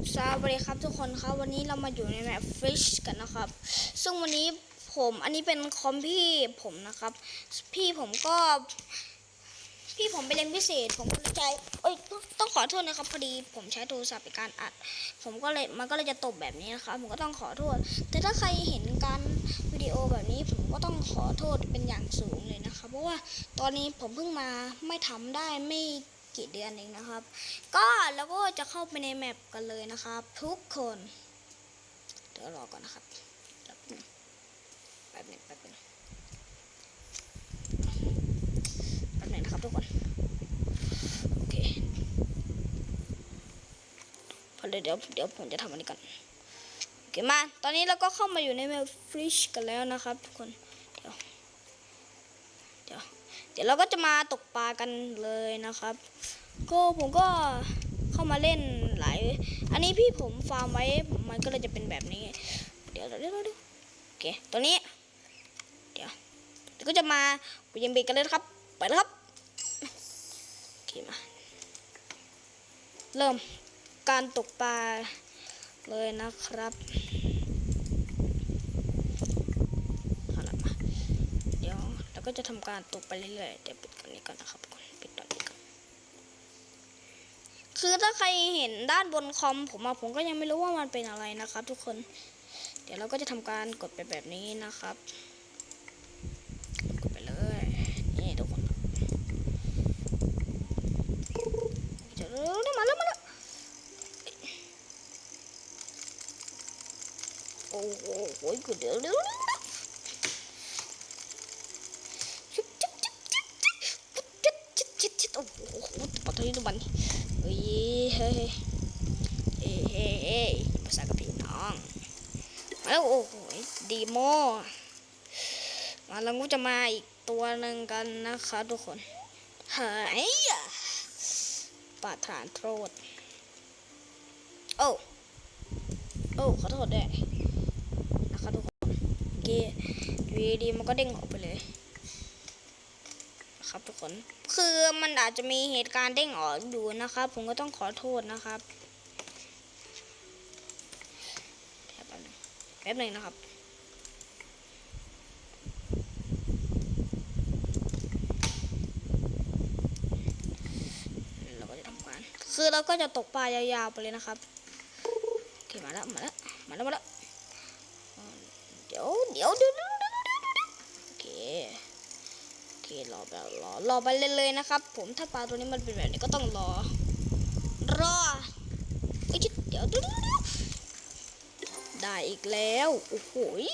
สวัสดีครับทุกคนครับวันนี้เรามาอยู่ในแมป Fish กันนะครับ ซึ่งวันนี้ผมอันนี้เป็นคอมพี่ผมนะครับ พี่ผมก็ พี่ผมไปเรียนพิเศษ ผมก็ใช้เอ้ยต้องขอโทษนะครับพอดี ผมใช้โทรศัพท์ในการอัด ผมก็เลยมันก็เลยจะตกแบบนี้นะครับ ผมก็ต้องขอโทษ แต่ถ้าใครเห็นการวิดีโอแบบนี้ ผมก็ต้องขอโทษเป็นอย่างสูงเลยนะครับ เพราะว่าตอนนี้ผมเพิ่งมาไม่ทำได้ไม่ กี่เดือนเองนะครับ ก็แล้วก็จะเข้าไปในแมปกันเลยนะครับ ทุกคนเดี๋ยวรอก่อนนะครับแป๊บหนึงแป๊บนึงแป๊บนึงแป๊บหนึงนะครับทุกคนโอเคพอเลยเดี๋ยวเดี๋ยวผมจะทำอันนี้ก่อนโอเคมาตอนนี้เราก็เข้ามาอยู่ในแมปฟริชกันแล้วนะครับทุกคน เดี๋ยวเราก็จะมาตกปลากันเลยนะครับ ก็ผมก็เข้ามาเล่นหลาย อันนี้พี่ผมฟาร์มไว้มันก็เลยจะเป็นแบบนี้ เดี๋ยวเดี๋ยวเดี๋ยวโอเคตัวนี้ เดี๋ยวก็จะมาไปยังเบรกกันเลยครับ ไปแล้วครับโอเคมา เริ่มการตกปลาเลยนะครับเอาละมาเดี๋ยวเรา ก็จะทำการตกไปเรื่อยๆเดี๋ยวปิดก่อนนี้ก่อนนะครับก่อนปิดตอนนี้ก่อนคือถ้าใครเห็นด้านบนคอมผมอะผมก็ยังไม่รู้ว่ามันเป็นอะไรนะครับ ทุกคน เดี๋ยวเราก็จะทำการกดไปแบบนี้นะครับ กดไปเลยนี่ทุกคนเดี๋ยวเดี๋ยวมาแล้วมาแล้วโอ้โหโอ้ยกูเดี๋ยเดี๋ยวเดี๋ยว ทะนี่ตัวมันเฮ้ยเฮ้ยเฮ้ยเฮ้ยภาษากับพี่น้องมาแล้วโอ้โหดีโมมาแล้วก็จะมาอีกตัวหนึ่งกันนะคะทุกคนเฮ้ยปาฐานโทษโอ้โอ้ขอโทษด้วยนะคะทุกคนโอเคอยู่ดีมันก็เด้งออกไปเลย นะครับทุกคน คือมันอาจจะมีเหตุการณ์เด้งออกอยู่นะครับ ผมก็ต้องขอโทษนะครับแป๊บนึงแป๊บนึงนะครับเราก็จะทำการคือเราก็จะตกปลายาวๆไปเลยนะครับโอเคมาแล้วมาแล้วมาแล้วมาแล้วเดี๋ยวเดี๋ยวเดี๋ยวเดี๋ยวเดี๋ยวเดี๋ยวโอเค ครอแบบรอรอไปเรื่อยๆนะครับ ผมถ้าปลาตัวนี้มันเป็นแบบนี้ก็ต้องรอ รอไอ้ยชิเดี๋ยวเดี๋ยวได้อีกแล้วโอ้โหย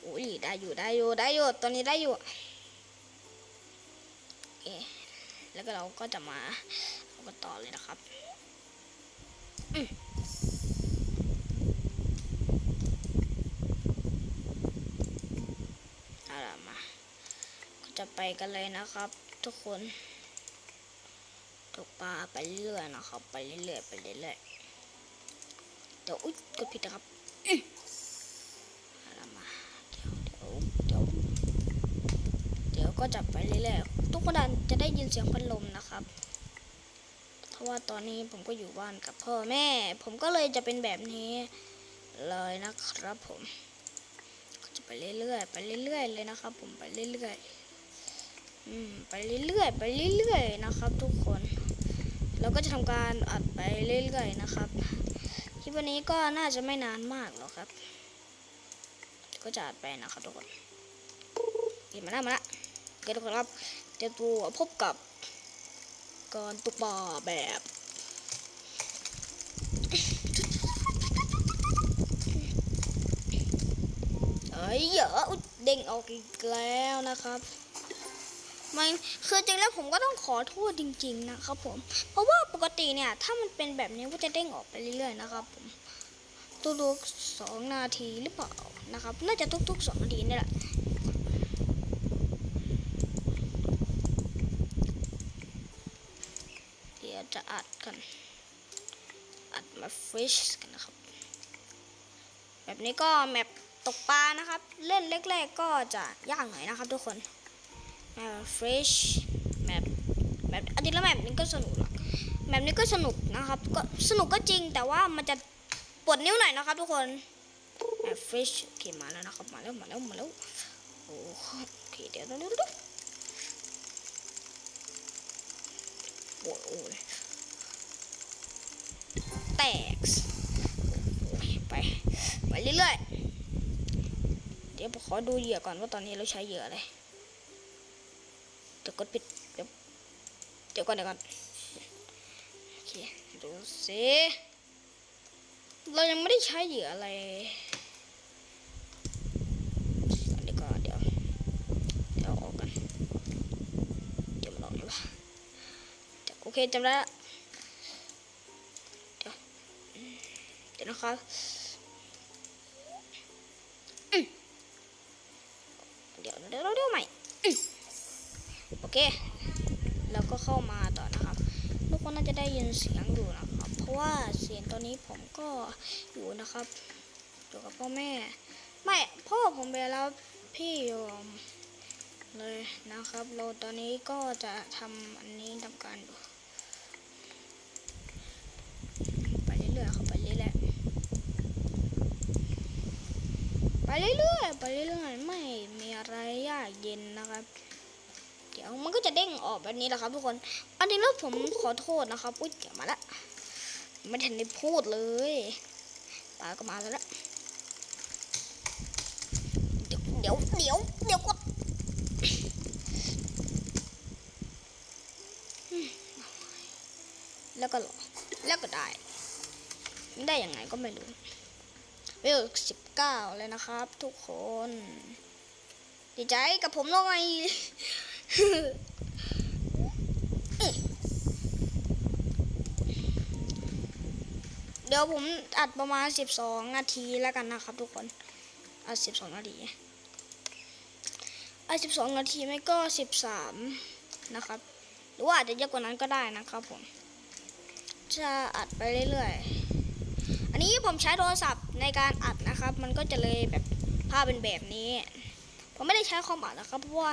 โอ้ยได้อยู่ได้อยู่ได้อยู่ตอนนี้ได้อยู่โอเคแล้วก็เราก็จะมาเอากันต่อเลยนะครับอืมเอาล่ะมา ก็ จะไปกันเลยนะครับ ทุกคนตกปลาไปเรื่อยนะครับ ไปเรื่อยไปเรื่อยเดี๋ยวอุ๊ยกดผิดนะครับเอาละมาเดี๋ยวเดี๋ยวเดี๋ยวเดี๋ยวก็จะไปเรื่อยๆทุกคนจะได้ยินเสียงพัดลมนะครับเพราะว่าตอนนี้ผมก็อยู่บ้านกับพ่อแม่ ผมก็เลยจะเป็นแบบนี้เลยนะครับผมก็จะไปเรื่อยๆไปเรื่อยๆเลยนะครับ ผมไปเรื่อยๆ ไปเรื่อยๆไปเรื่อยๆนะครับ ทุกคน เราก็จะทำการอัดไปเรื่อยๆนะครับคลิปวันนี้ก็น่าจะไม่นานมากหรอกครับ ก็จะอัดไปนะครับทุกคนเก็บมาแล้วมาแล้วโอเคทุกคนครับเดี๋ยวตัวพบกับการตุกปลาแบบเอ้ยเยอะอุ๊ยเด้งออกอีกแล้วนะครับ มันคือจริงแล้วผมก็ต้องขอโทษจริง ๆ นะครับผม เพราะว่าปกติเนี่ย ถ้ามันเป็นแบบนี้ก็จะเด้งออกไปเรื่อยๆนะครับผมทุกๆสองนาทีหรือเปล่านะครับ น่าจะทุกๆสองนาทีนี่แหละเดี๋ยวจะอัดกัน อัดมาฟิชกันนะครับ แบบนี้ก็แมปตกปลานะครับ เล่นแรกๆก็จะยากหน่อยนะครับทุกคน fresh แมปแมปอันนี้แล้วแมปนี้ก็สนุกหรอกแบบนี้ก็สนุกนะครับ ก็สนุกก็จริงแต่ว่ามันจะปวดนิ้วหน่อยนะครับทุกคนแอบฟิชโอเคมาแล้วนะครับมาแล้วมาแล้วมาแล้วโอ้โอเคเดี๋ยวเดี๋ยวเดี๋ยวโอ้ยโอ้ยแตกไปไปเรื่อยๆเดี๋ยวผมขอดูเหยื่อก่อนว่าตอนนี้เราใช้เหยื่ออะไร เดี๋ยวกดปิดเดี๋ยวเดี๋ยวก่อนเดี๋ยวก่อนโอเคดูสิเรายังไม่ได้ใช้เหยื่ออะไรอันนี้ก็เดี๋ยวเดี๋ยวออกกันเดี๋ยวมันออกดีกว่าโอเคจำได้เดี๋ยวเดี๋ยวนะครับ เคแล้วก็เข้ามาต่อนะครับทุกคนน่าจะได้ยินเสียงอยู่นะครับ เพราะว่าเสียงตอนนี้ผมก็อยู่นะครับอยู่กับพ่อแม่ ไม่พ่อผมไปแล้วพี่โยมเลยนะครับ เราตอนนี้ก็จะทำอันนี้ทำการไปเรื่อยๆครับไปเรื่อยๆไปเรื่อยๆไปเรื่อยๆไม่มีอะไรยากเย็นนะครับ เดี๋ยวมันก็จะเด้งออกแบบนี้แหละครับทุกคน อันนี้แล้วผมขอโทษนะครับอุ้ยเดี๋ยวมาละไม่ทันได้พูดเลยปลาก็มาแล้วละเดี๋ยวเดี๋ยวเดี๋ยวเดี๋ยวกดอืมแล้วก็รอแล้วก็ได้ได้ยังไงก็ไม่รู้เวลสิบเก้าเลยนะครับ ทุกคน ดีใจกับผมหน่อย เดี๋ยวผมอัดประมาณ12นาทีแล้วกันนะครับ ทุกคนอัด12นาทีอัด12นาทีไม่ก็13นะครับ หรือว่าอาจจะเยอะกว่านั้นก็ได้นะครับผม จะอัดไปเรื่อยๆ อันนี้ผมใช้โทรศัพท์ในการอัดนะครับ มันก็จะเลยแบบภาพเป็นแบบนี้ ผมไม่ได้ใช้คอมอัดนะครับเพราะว่า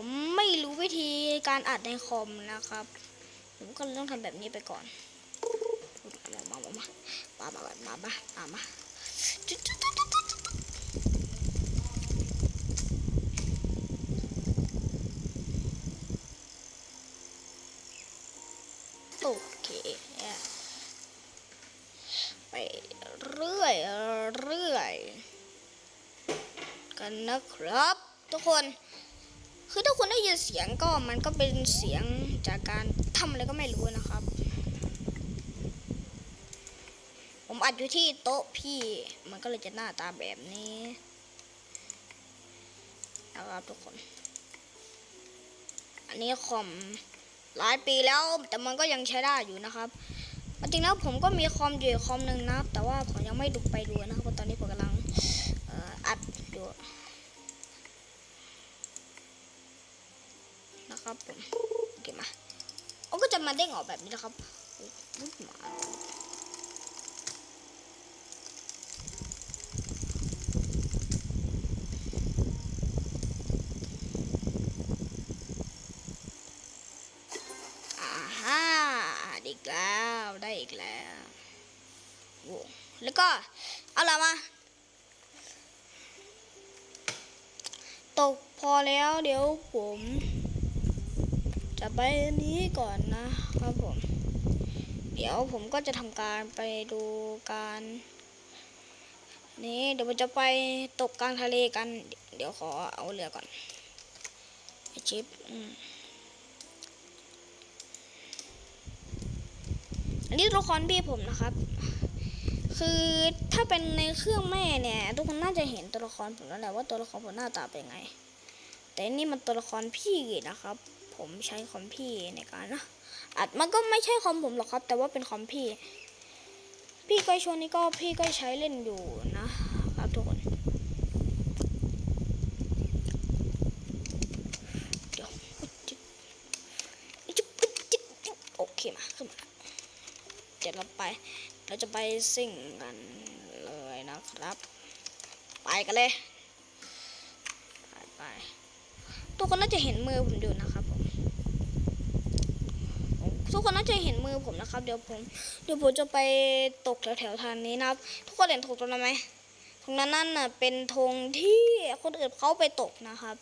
ผมไม่รู้วิธีการอัดในคอมนะครับ ผมก็เลยต้องทำแบบนี้ไปก่อน มามามามามามามามามามาจุดจุดจุดจุดจุดจุดโอเค ไปเรื่อยเรื่อยกันนะครับ ทุกคน คือถ้าคุณได้ยินเสียงก็มันก็เป็นเสียงจากการทำอะไรก็ไม่รู้นะครับ ผมอัดอยู่ที่โต๊ะพี่ มันก็เลยจะหน้าตาแบบนี้นะครับทุกคน อันนี้คอมหลายปีแล้วแต่มันก็ยังใช้ได้อยู่นะครับจริงๆแล้วผมก็มีคอมอยู่คอมหนึ่งนะครับ แต่ว่าผมยังไม่ดูไปดูนะครับเพราะตอนนี้ผมกำลังอออัดอยู่ นะครับผมโอเคมาโอ้ก็จะมาเด้งออกแบบนี้นะครับอุ๊ยหมาฮ่าได้อีกแล้วได้อีกแล้วโว้แล้วก็เอาละมาตกพอแล้วเดี๋ยวผม จะไปนี้ก่อนนะครับผม เดี๋ยวผมก็จะทำการไปดูการ นี่เดี๋ยวผมจะไปตกกลางทะเลกัน เดี๋ยวขอเอาเรือก่อนไอชิปอืมอันนี้ตัวละครพี่ผมนะครับ คือถ้าเป็นในเครื่องแม่เนี่ย ทุกคนน่าจะเห็นตัวละครผมแล้วแหละว่าตัวละครผมหน้าตาเป็นไง แต่นี่มันตัวละครพี่นะครับ ผมใช้คอมพี่ในการนะอัดมันก็ไม่ใช่คอมผมหรอกครับ แต่ว่าเป็นคอมพี่ พี่ก็ช่วงนี้ก็พี่ก็ใช้เล่นอยู่นะครับทุกคนเดี๋ยวโอเคมาขึ้นมาเดี๋ยวเราไป เราจะไปซิ่งกันเลยนะครับ ไปกันเลย ไปไปทุกคนน่าจะเห็นมือผมอยู่นะครับ ทุกคนน่าจะเห็นมือผมนะครับ เดี๋ยวผม เดี๋ยวผมจะไปตกแถวๆทางนี้นะครับ ทุกคนเห็นธงตรงนั้นไหมตรงนั้นนั่นน่ะเป็นธงที่คนอื่นเขาไปตกนะครับ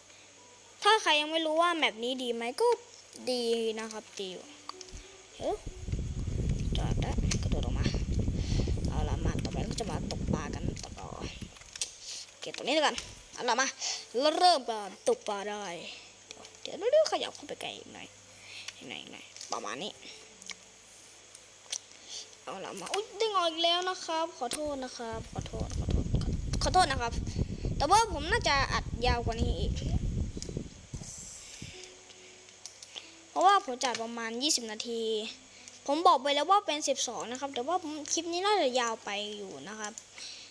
ถ้าใครยังไม่รู้ว่าแมปนี้ดีไหมก็ดีนะครับดีอยู่เฮ้ยจอดได้กระโดดออกมา เอาละมาต่อไปก็จะมาตกปลากันต่อเก็บตรงนี้แล้วกันเอาละมาแล้วเริ่มการตกปลาได้ เดี๋ยวเดี๋ยวขยับเข้าไปไกลหน่อยหน่อยหน่อย ประมาณนี้ เอาละมาอุ้ยได้งออีกแล้วนะครับ ขอโทษนะครับ ขอโทษขอโทษขอโทษนะครับ แต่ว่าผมน่าจะอัดยาวกว่านี้อีก เพราะว่าผมจัดประมาณ 20 นาที ผมบอกไปแล้วว่าเป็น 12 นะครับ แต่ว่าคลิปนี้น่าจะยาวไปอยู่นะครับ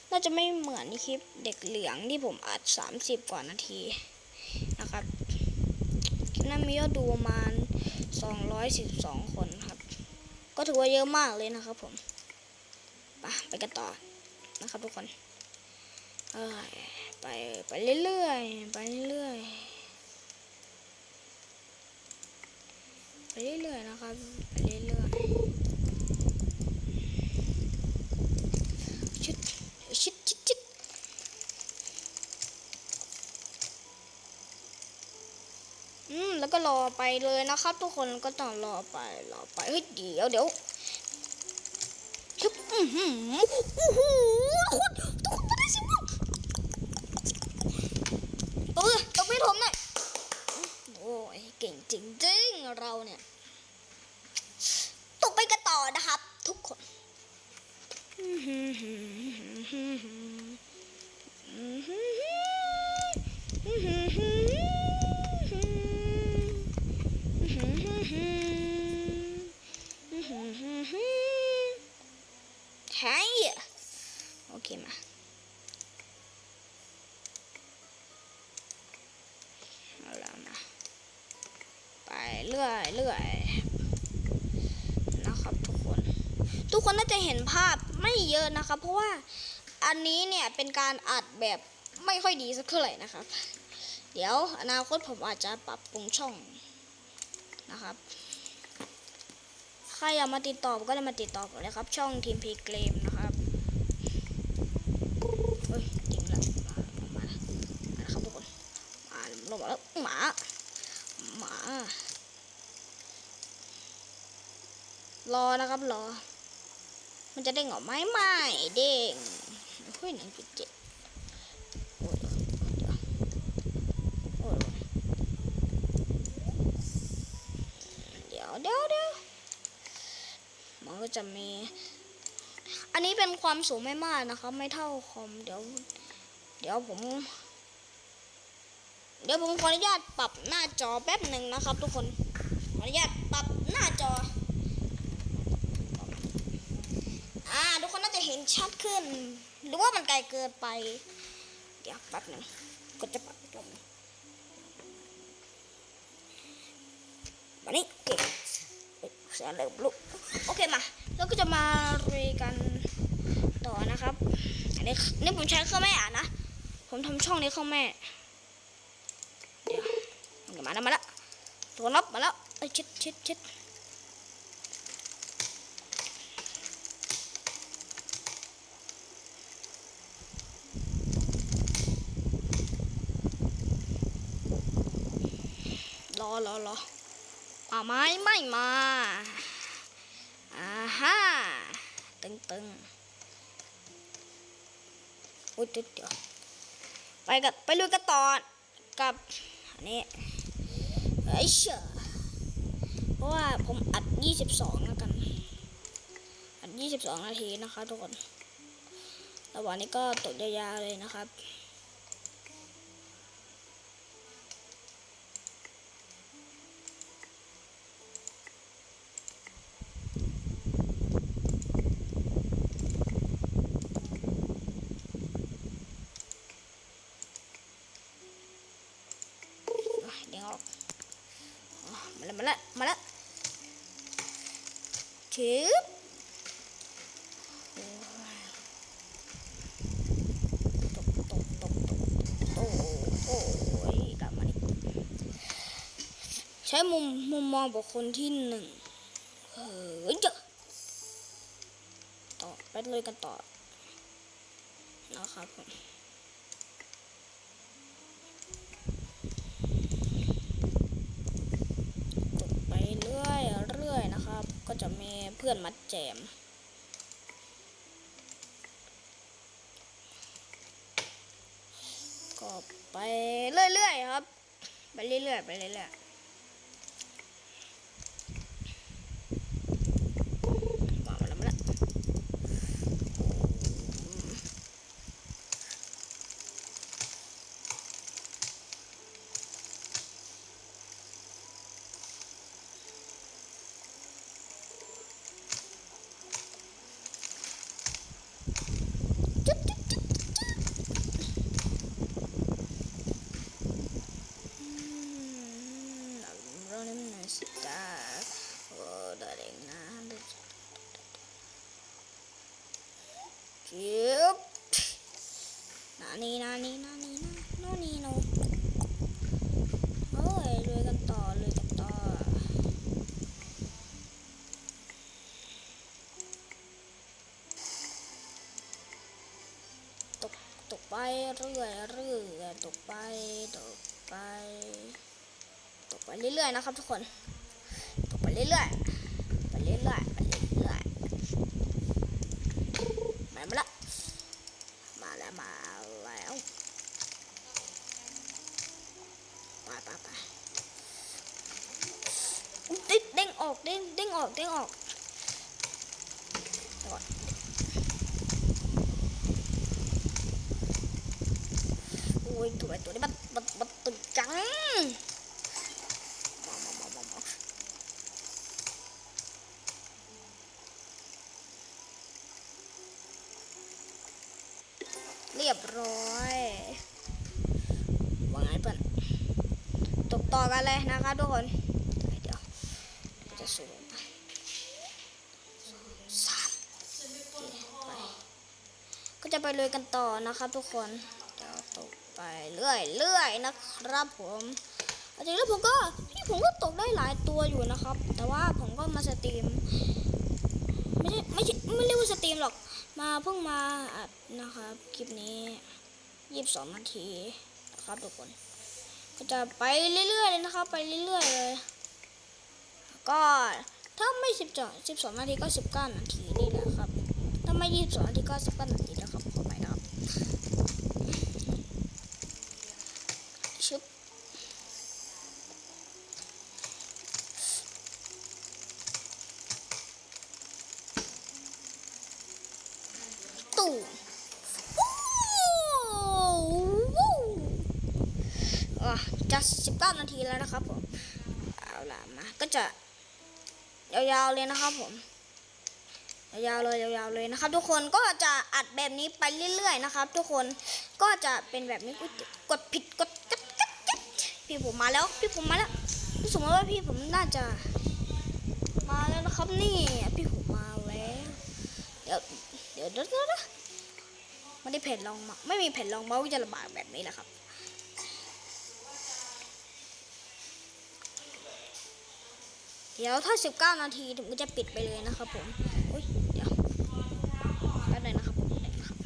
น่าจะไม่เหมือนคลิปเด็กเหลืองที่ผมอัด 30 กว่านาทีนะครับ คลิปนั้นมียอดดูประมาณ 212 คนครับ ก็ถือว่าเยอะมากเลยนะครับผมไปไปกันต่อนะครับทุกคนเอ้ยไปไปเรื่อยๆไปเรื่อยๆไปเรื่อยๆนะครับไปเรื่อยๆชิดชิดชิดชิดอืม แล้วก็รอไปเลยนะครับ ทุกคนก็ต้องรอไปรอไปเฮ้ยเดี๋ยวเดี๋ยวทุกคนทุกคนไม่ได้สิมั้งเออตบมือผมหน่อยโอ้ยเก่งจริงๆเราเนี่ยตกไปกันต่อนะครับ ทุกคนใช่โอเคมา เอาละมา ไปเรื่อยเรื่อยนะครับทุกคน ทุก คนน่าจะเห็นภาพไม่เยอะนะครับ เพราะว่าอันนี้เนี่ยเป็นการอัดแบบไม่ค่อยดีสักเท่าไหร่นะครับ เดี๋ยวอนาคตผมอาจจะปรับปรุงช่องนะครับใครอยากมาติดต่อก็ได้มาติดต่อผมเลยครับ ช่องทีมพีเกมนะครับเฮ้ยจริงแล้วมามาแล้วมาแล้วครับทุกคนมาลงมาแล้วหมาหมารอนะครับรอ มันจะเด้งออกไหมไม่เด้งเฮ้ยหนึ่งจุดเจ็ดเดี๋ยวเดี๋ยวเดี๋ยวมันก็จะมี อันนี้เป็นความสูงไม่มากนะครับ ไม่เท่าคอมเดี๋ยว เดี๋ยวผม เดี๋ยวผมขออนุญาตปรับหน้าจอแป๊บหนึ่งนะครับ ทุกคน ขออนุญาตปรับหน้าจอา ทุกคนน่าจะ เห็นชัดขึ้น หรือว่ามันไกลเกินไป เดี๋ยวแป๊บหนึ่งก็จะปรับลงวันนี้โอเคเอ้เสียงเริ่มลุกโอเคมาแล้วก็จะมาเรียกันต่อนะครับอันนี้นี่ผมใช้เครื่องแม่อะนะ ผมทำช่องนี้เครื่องแม่ เดี๋ยวมาแล้วมาแล้วตัวนับมาแล้วเอ้ยชิดชิดชิด รอรอรอป่าไม้ไม่มาอ่าฮ่าตึงตึงอุ้ยเดี๋ยวไปกันไปลุยกันต่อกับอันนี้เฮ้ยเชื่อเพราะว่าผมอัด 22แล้วกัน อัด 22 นาทีนะคะทุกคนระหว่างนี้ก็ตกยาวๆเลยนะครับ เดี๋ยวออกอ๋อมาแล้วมาแล้วมาแล้วชืบโอ้ยตกตกตกตกโอ้โอ้ยกลับมานี่ใช้มุมมุมมองบุคคลที่หนึ่งเฮ้ยจอะต่อไปเลยกันต่อนะครับผมไปเรื่อยเรื่อยนะครับ ก็จะมีเพื่อนมัดแจมก็ไปเรื่อยๆครับ ไปเรื่อยๆไปเรื่อยๆมาแล้วมาแล้วจุ๊บจุ๊บจุ๊บจุ๊บ Mm, I'm running my star. Oh, darling, nah. Chip. Nani, nani, nani, no, no, no. เฮ้ยลุยกันต่อลุยกันต่อ ตกตกไป เรื่อยเรื่อยตกไปตกไป ตกไปเรื่อยๆนะครับทุกคน ตกไปเรื่อยๆไปเรื่อยๆไปเรื่อยๆมาแล้วมาแล้วมาแล้วไปไปไปอุ๊ยเด้งเด้งออกเด้งเด้งออกเด้งออกก่อน โอ้ยตัวไอ้ตัวนี้มันมันมันตึงจังเรียบร้อยว่าไงเพื่อนตกต่อกันเลยนะครับทุกคน เดี๋ยวจะสูงไปสามก็จะไปเลยกันต่อนะครับทุกคน เรื่อยเรื่อยๆนะครับผมจริงๆแล้วผมก็พี่ผมก็ตกได้หลายตัวอยู่นะครับ แต่ว่าผมก็มาสตรีม ไม่ใช่ไม่ใช่ไม่เรียกว่าสตรีมหรอก มาเพิ่งมาอัดนะครับคลิปนี้ยี่สิบสองนาทีนะครับทุกคน ก็จะไปเรื่อยๆเลยนะครับ ไปเรื่อยๆเลย ก็ถ้าไม่สิบสองสิบสองนาทีก็สิบเก้านาทีนี่แหละครับ ถ้าไม่ยี่สิบสองนาทีก็สิบเก้านาทีนะครับขอไปนะครับชึบตู่วู้อะ จะสิบเก้านาทีแล้วนะครับผมเอาล่ะมาก็จะยาวๆเลยนะครับผมยาวๆเลยยาวๆเลยนะครับ ทุกคนก็จะอัดแบบนี้ไปเรื่อย ๆ นะครับ ทุกคนก็จะเป็นแบบนี้กดผิดกดกัดกัดกัดพี่ผมมาแล้วพี่ผมมาแล้วรู้สึกว่าพี่ผมน่าจะ มาแล้วนะครับนี่พี่ผมมาแล้วเดี๋ยวเดี๋ยวเดี๋ยวไม่ได้แผ่นรองมาไม่มีแผ่นรองเมาส์จะลำบากแบบนี้แหละครับ ดี๋ยวถ้า 19 นาทีถึงก็จะปิดไปเลยนะครับผมอุ้ยเดี๋ยวแป๊บนึงนะครับผมนะครับ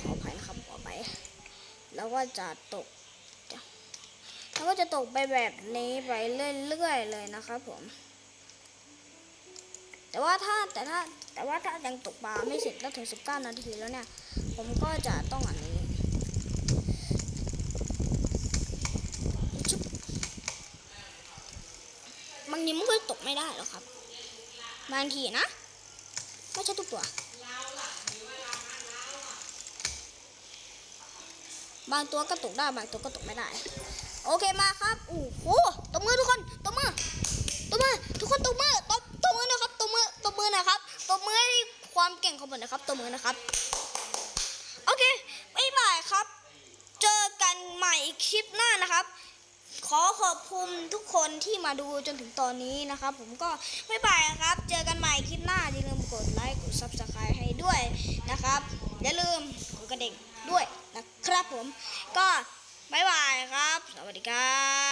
ขออภัยนะครับขอไป แล้วก็จะตกแล้วก็จะตกไปแบบนี้ไปเรื่อยๆเลยนะครับผม แต่ว่าถ้าแต่ถ้าแต่ว่าถ้ายังตกปลาไม่เสร็จแล้วถึง 19 นาทีแล้วเนี่ย ผมก็จะต้องอันนี้ชุบบางทีมันก็ตก ไม่ได้หรอกครับ บางทีนะ ไม่ใช่ทุกตัว บางตัวก็ตกได้ บางตัวก็ตกไม่ได้ โอเคมาครับโอ้โหตบมือทุกคนตบมือตบมือทุกคนตบมือตบตบมือนะครับตบมือตบมือนะครับตบมือให้ความเก่งของผมนะครับตบมือนะครับ โอเคบ๊ายบายครับ เจอกันใหม่คลิปหน้านะครับ ขอขอบ คุณทุกคนที่มาดูจนถึงตอนนี้นะครับ ผมก็บ๊ายบายครับ เจอกันใหม่คลิปหน้าอย่าลืมกดไลค์กด subscribe ให้ด้วยนะครับอย่าลืมกดกระดิ่งด้วยนะครับผมก็บ๊ายบายครับ สวัสดีครับ